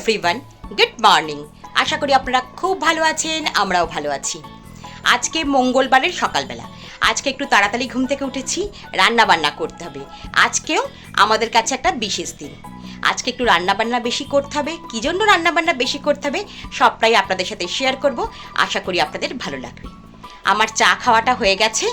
Everyone good morning আশা করি আপনারা খুব ভালো আছেন, আমরাও ভালো আছি। আজকে মঙ্গলবারের সকালবেলা। আজকে একটু তাড়াতাড়ি ঘুম থেকে উঠেছি রান্না বান্না করতে হবে। আজকেও আমাদের কাছে একটা বিশেষ দিন। আজকে একটু রান্না বান্না বেশি করতে হবে। কী জন্য রান্না বান্না বেশি করতে হবে সবটাই আপনাদের সাথে শেয়ার করব। আশা করি আপনাদের ভালো লাগবে। আমার চা খাওয়াটা হয়ে গেছে।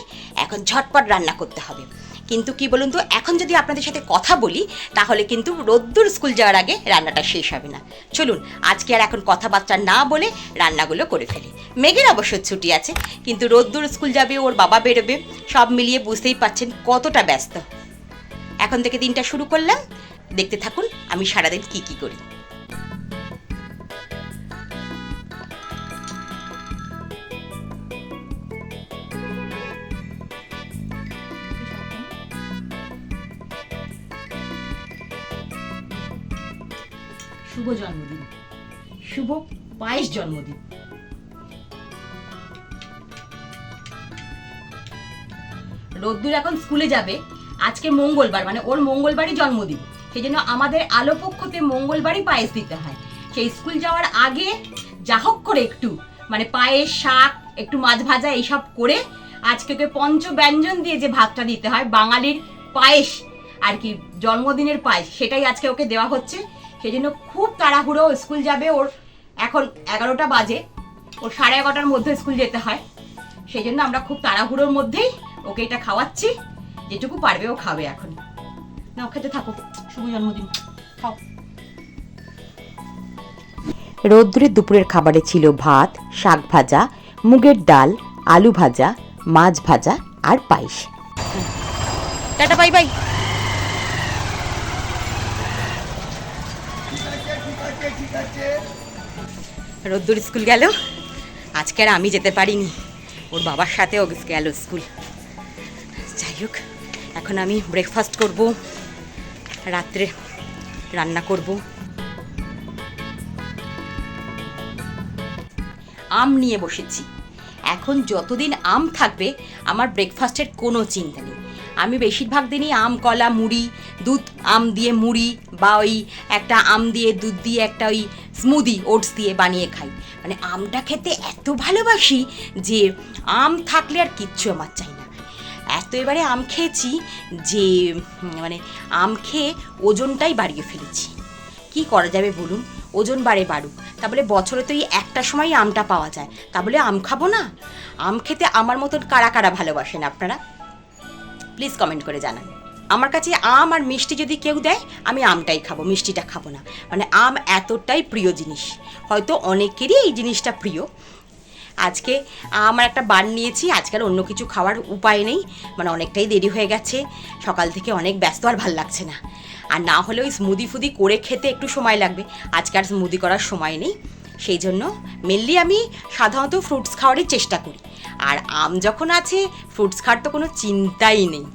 এখন ঝটপট রান্না করতে হবে। কিন্তু কি বলুন তো, এখন যদি আপনাদের সাথে কথা বলি, তাহলে কিন্তু রোদ্দুর স্কুল যাওয়ার আগে রান্নাটা শেষ হবে না। চলুন, আজকে আর এখন কথাবার্তা না বলে রান্নাগুলো করে ফেলি। মেঘের অবশ্য ছুটি আছে, কিন্তু রোদ্দুর স্কুল যাবে, ওর বাবা বেরোবে, সব মিলিয়ে বুঝতেই পাচ্ছেন কতটা ব্যস্ত। এখন থেকে দিনটা শুরু করলাম। দেখতে থাকুন, আমি সারাদিন কি কি করি। শুভ জন্মদিন। শুভ বাইশ জন্মদিন। রোদ্দুর এখন স্কুলে যাবে। আজকে মঙ্গলবার মানে ওর মঙ্গলবারই জন্মদিন। সেই জন্য আমাদের আলো পক্ষতে মঙ্গলবারই পায়েস দিতে হয়। সেই স্কুল যাওয়ার আগে যা হোক করে একটু মানে পায়েস, শাক, একটু মাছ ভাজা, এইসব করে আজকে ওকে পঞ্চ ব্যঞ্জন দিয়ে যে ভাতটা দিতে হয়, বাঙালির পায়েস আর কি, জন্মদিনের পায়েস, সেটাই আজকে ওকে দেওয়া হচ্ছে। সেই জন্য খুব তাড়াহুড়ো স্কুল যাবে ওর। এখন এগারোটা বাজে। ওর সাড়ে এগারোটার মধ্যে স্কুল যেতে হয়। সেই জন্য আমরা খুব তাড়াহুড়োর মধ্যেই ওকে এটা খাওয়াচ্ছি। যেটুকু পারবে ও খাবে এখন। না খেতে থাকো। শুভ জন্মদিন। খাও। রৌদ্রের দুপুরের খাবারে ছিল ভাত শাক ভাজা মুগের ডাল আলু ভাজা মাছ ভাজা আর পায়েস। Tata bye bye. Roddur school গেল? আজকে আর আমি যেতে পারিনি। ওর বাবার সাথেও গেল স্কুল। যাই হোক, এখন আমি ব্রেকফাস্ট করব। রাত্রে রান্না করব। আম নিয়ে বসেছি। এখন যতদিন আম থাকবে, আমার ব্রেকফাস্টের কোনো চিন্তা নেই। আমি বেশিরভাগ দিনই আম, কলা, মুড়ি, দুধ আম দিয়ে মুড়ি বা ওই একটা আম দিয়ে, দুধ দিয়ে একটা ওই স্মুদি ওটস দিয়ে বানিয়ে খাই। মানে আমটা খেতে এত ভালোবাসি যে আম থাকলে আর কিচ্ছু আমার চাই না। এত এবারে আম খেয়েছি যে মানে আম খেয়ে ওজনটাই বাড়িয়ে ফেলেছি। কি করা যাবে বলুন? ওজন বাড়ে বাড়ুক। তা বলে বছরে তো এই একটা সময় আমটা পাওয়া যায়। তা বলে আম খাব না? আম খেতে আমার মতন কারা কারা ভালোবাসেন আপনারা? প্লিজ কমেন্ট করে জানান। আমার কাছে আম আর মিষ্টি যদি কেউ দেয়, আমি আমটাই খাব, মিষ্টিটা খাব না। মানে আম এতটাই প্রিয় জিনিস। হয়তো অনেকেরই এই জিনিসটা প্রিয়। আজকে আমার একটা বান নিয়েছি, আজকাল অন্য কিছু খাওয়ার উপায় নেই। মানে অনেকটাই দেরি হয়ে গেছে, সকাল থেকে অনেক ব্যস্ত আর ভালো লাগছে না। আর না হলে ওই স্মুদি ফুদি করে খেতে একটু সময় লাগবে। আজকে আর স্মুদি করার সময় নেই। সেই জন্য মেনলি আমি সাধারণত ফ্রুটস খাওয়ারই চেষ্টা করি। আর আম যখন আছে ফ্রুটস খাওয়ার তো কোনো চিন্তাই নেই।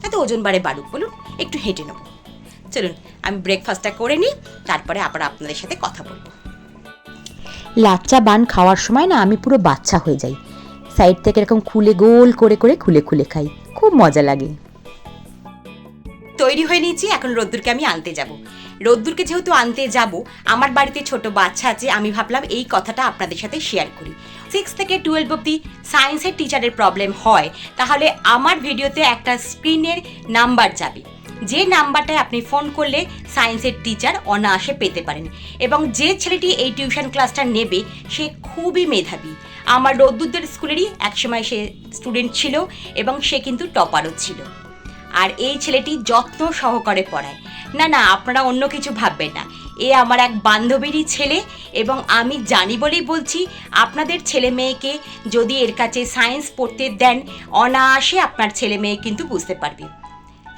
তাতে ওজন বাড়ে বাড়ুক বলুন, একটু হেঁটে নেব। চলুন, আমি ব্রেকফাস্টটা করে নিই, তারপরে আবার আপনাদের সাথে কথা বলব। লাচ্চা বান খাওয়ার সময় না আমি পুরো বাচ্চা হয়ে যাই। সাইড থেকে এরকম খুলে গোল করে করে খুলে খুলে খাই, খুব মজা লাগে। তৈরি হয়ে নিয়েছি, এখন রোদ্দুরকে আমি আনতে যাব। রোদ্দুরকে যেহেতু আনতে যাব, আমার বাড়িতে ছোট বাচ্চা আছে, আমি ভাবলাম এই কথাটা আপনাদের সাথে শেয়ার করি। সিক্স থেকে টুয়েলভ অব্দি সায়েন্সের টিচারের প্রবলেম হয়, তাহলে আমার ভিডিওতে একটা স্ক্রিনের নাম্বার যাবে। যে নাম্বারটায় আপনি ফোন করলে সায়েন্সের টিচার অনায়াসে পেতে পারেন। এবং যে ছেলেটি এই টিউশন ক্লাসটা নেবে, সে খুবই মেধাবী। আমার রোদ্দুরদের স্কুলেরই একসময় সে স্টুডেন্ট ছিল এবং সে কিন্তু টপারও ছিল। আর এই ছেলেটি যত্ন সহকারে পড়ায়। না না, আপনারা অন্য কিছু ভাববেন না। এ আমার এক বান্ধবীরই ছেলে এবং আমি জানি বলেই বলছি, আপনাদের ছেলে মেয়েকে যদি এর কাছে সায়েন্স পড়তে দেন, অনায়াসে আপনার ছেলে মেয়ে কিন্তু বুঝতে পারবে।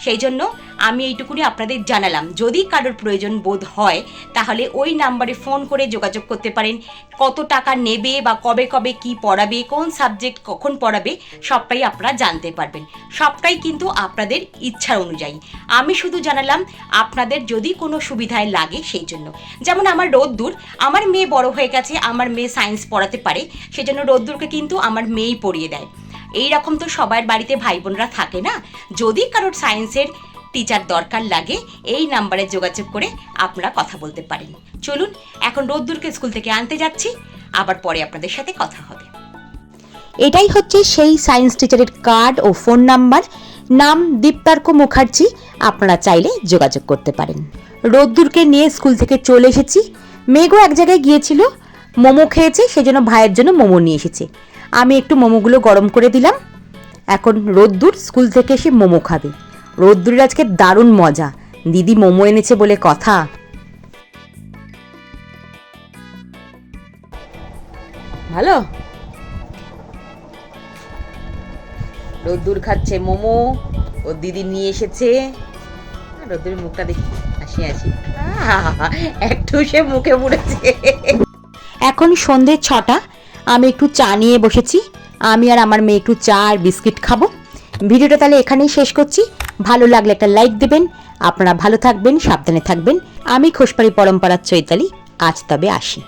সেই জন্য আমি এইটুকুনি আপনাদের জানালাম। যদি কারোর প্রয়োজন বোধ হয়, তাহলে ওই নাম্বারে ফোন করে যোগাযোগ করতে পারেন। কত টাকা নেবে বা কবে কবে কি পড়াবে, কোন সাবজেক্ট কখন পড়াবে, সবটাই আপনারা জানতে পারবেন। সবটাই কিন্তু আপনাদের ইচ্ছা অনুযায়ী। আমি শুধু জানালাম, আপনাদের যদি কোনো সুবিধায় লাগে সেই জন্য। যেমন আমার রোদ্দুর, আমার মেয়ে বড় হয়ে গেছে, আমার মেয়ে সায়েন্স পড়াতে পারে, সেজন্য রোদ্দুরকে কিন্তু আমার মেয়েই পড়িয়ে দেয়। এই রকম তো সবার বাড়িতে ভাই বোনরা থাকে না। যদি কারোর সায়েন্সের টিচার দরকার লাগে, এই নাম্বারে যোগাযোগ করে আপনারা কথা বলতে পারেন। চলুন, এখন রোদ্দুরকে স্কুল থেকে আনতে যাচ্ছি। আবার পরে আপনাদের সাথে কথা হবে। এটাই হচ্ছে সেই সায়েন্স টিচারের কার্ড ও ফোন নাম্বার নাম দীপ্তার্ক মুখার্জি, আপনারা চাইলে যোগাযোগ করতে পারেন। রোদ্দুরকে নিয়ে স্কুল থেকে চলে এসেছি। মেঘও এক জায়গায় গিয়েছিল, মোমো খেয়েছে, সেজন্য ভাইয়ের জন্য মোমো নিয়ে এসেছে। আমি একটু মোমোগুলো গরম করে দিলাম। এখন রোদ্দুর স্কুল থেকে এসে মোমো খাবে। রোদ্দুরের আজকে দারুণ মজা। দিদি মোমো এনেছে বলে কথা। ভালো? রোদ্দুর খাচ্ছে মোমো। ওর দিদি নিয়ে এসেছে। রোদ্দুরের মুখটা দেখি। হাসি হাসি একটু সে মুখে পড়েছে। এখন সন্ধে ছটা। আমি একটু চা নিয়ে বসেছি। আমি আর আমার মেয়ে একটু চা আর বিস্কিট খাব। ভিডিওটা তাহলে এখানেই শেষ করছি। ভালো লাগলে একটা লাইক দেবেন। আপনারা ভালো থাকবেন, সাবধানে থাকবেন। আমি খোসপাড়ি পরম্পরার চৈতালি। আজ তবে আসি।